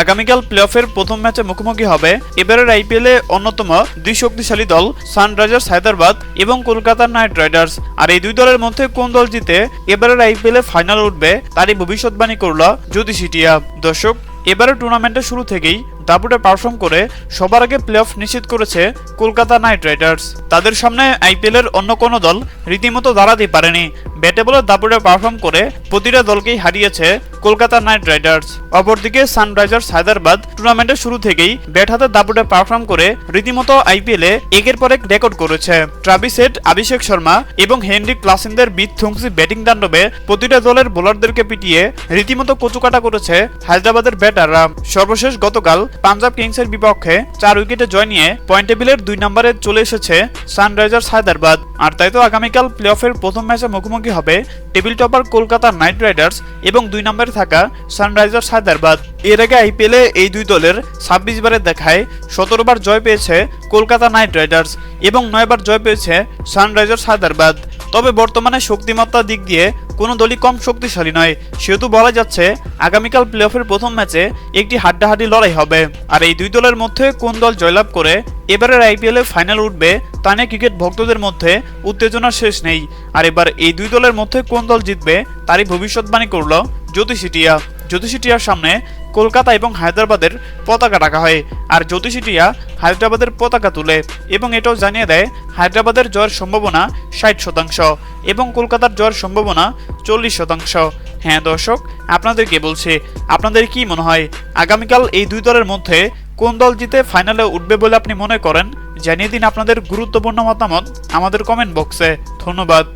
আগামীকাল প্লেঅফের প্রথম ম্যাচে মুখোমুখি হবে। এবারের আইপিএলে অন্যতম দুই শক্তিশালী দল সানরাইজার্স, হায়দ্রাবাদ এবং কলকাতার নাইট রাইডার্স। আর এই দুই দলের মধ্যে কোন দল জিতে এবারের আইপিএলে ফাইনাল উঠবে, তারই ভবিষ্যৎবাণী করল জ্যোতিষিটিয়া দর্শক, এবারের টুর্নামেন্টের শুরু থেকেই দাপুটে পারফর্ম করে সবার আগে প্লে অফ নিশ্চিত করেছে কলকাতা নাইট রাইডার্স। তাদের সামনে আইপিএল এর অন্য কোনো দল রীতিমতো দাঁড়াতে পারেনি। ব্যাটে বলে দাপুটে পারফর্ম করে প্রতিটা দলকেই হারিয়েছে কলকাতা নাইট রাইডার্স। অপরদিকে সানরাইজার্স হায়দ্রাবাদ টুর্নামেন্টের শুরু থেকেই ব্যাট হাতে দাপুটে পারফর্ম করে রীতিমতো আইপিএলে একের পর এক রেকর্ড করেছে। ট্রাভিসেট অভিষেক শর্মা এবং হেনরি ক্লাসিনদের বিথ থুংসি ব্যাটিং তাণ্ডবে প্রতিটা দলের বোলারদেরকে পিটিয়ে রীতিমতো কচুকাটা করেছে হায়দ্রাবাদের ব্যাটাররা। সর্বশেষ গতকাল পাঞ্জাব কিংসের বিপক্ষে চার উইকেটে জয় নিয়ে পয়েন্ট টেবিলের দুই নম্বরে চলে এসেছে সানরাইজার্স হায়দ্রাবাদ। আর তাই তো আগামীকাল প্লে প্রথম ম্যাচে মুখোমুখি হবে table topper Kolkata Knight Riders এবং দুই নম্বরে থাকা সানরাইজার্স হায়দ্রাবাদ। এর আগে আইপিএলে এই দুই দলের ছাব্বিশ বারের দেখায় সতেরো বার জয় পেয়েছে কলকাতা নাইট রাইডার্স এবং নয়বার জয় পেয়েছে সানরাইজার্স হায়দ্রাবাদ। তবে বর্তমানে শক্তিমত্তার দিক দিয়ে কোনো দলই কম শক্তিশালী নয়। সেহেতু বলা যাচ্ছে, আগামীকাল প্লে অফের প্রথম ম্যাচে একটি হাড্ডাহাড্ডি লড়াই হবে। আর এই দুই দলের মধ্যে কোন দল জয়লাভ করে, এবারের আইপিএল ফাইনাল উঠবে তা নিয়ে ক্রিকেট ভক্তদের মধ্যে উত্তেজনার শেষ নেই। আর এবার এই দুই দলের মধ্যে কোন দল জিতবে, তারই ভবিষ্যৎবাণী করল জ্যোতিষিটিয়া জ্যোতিষিটিয়ার সামনে কলকাতা এবং হায়দ্রাবাদের পতাকা রাখা হয়। আর জ্যোতিষিটিয়া হায়দ্রাবাদের পতাকা তুলে এবং এটাও জানিয়ে দেয়, হায়দ্রাবাদের জয়ের সম্ভাবনা ষাট শতাংশ এবং কলকাতার জয়ের সম্ভাবনা চল্লিশ শতাংশ। হ্যাঁ দর্শক আপনাদেরকে বলছি, আপনাদের কি মনে হয়, আগামীকাল এই দুই দলের মধ্যে কোন দল জিতে ফাইনালে উঠবে বলে আপনি মনে করেন? জানিয়ে দিন আপনাদের গুরুত্বপূর্ণ মতামত আমাদের কমেন্ট বক্সে ধন্যবাদ।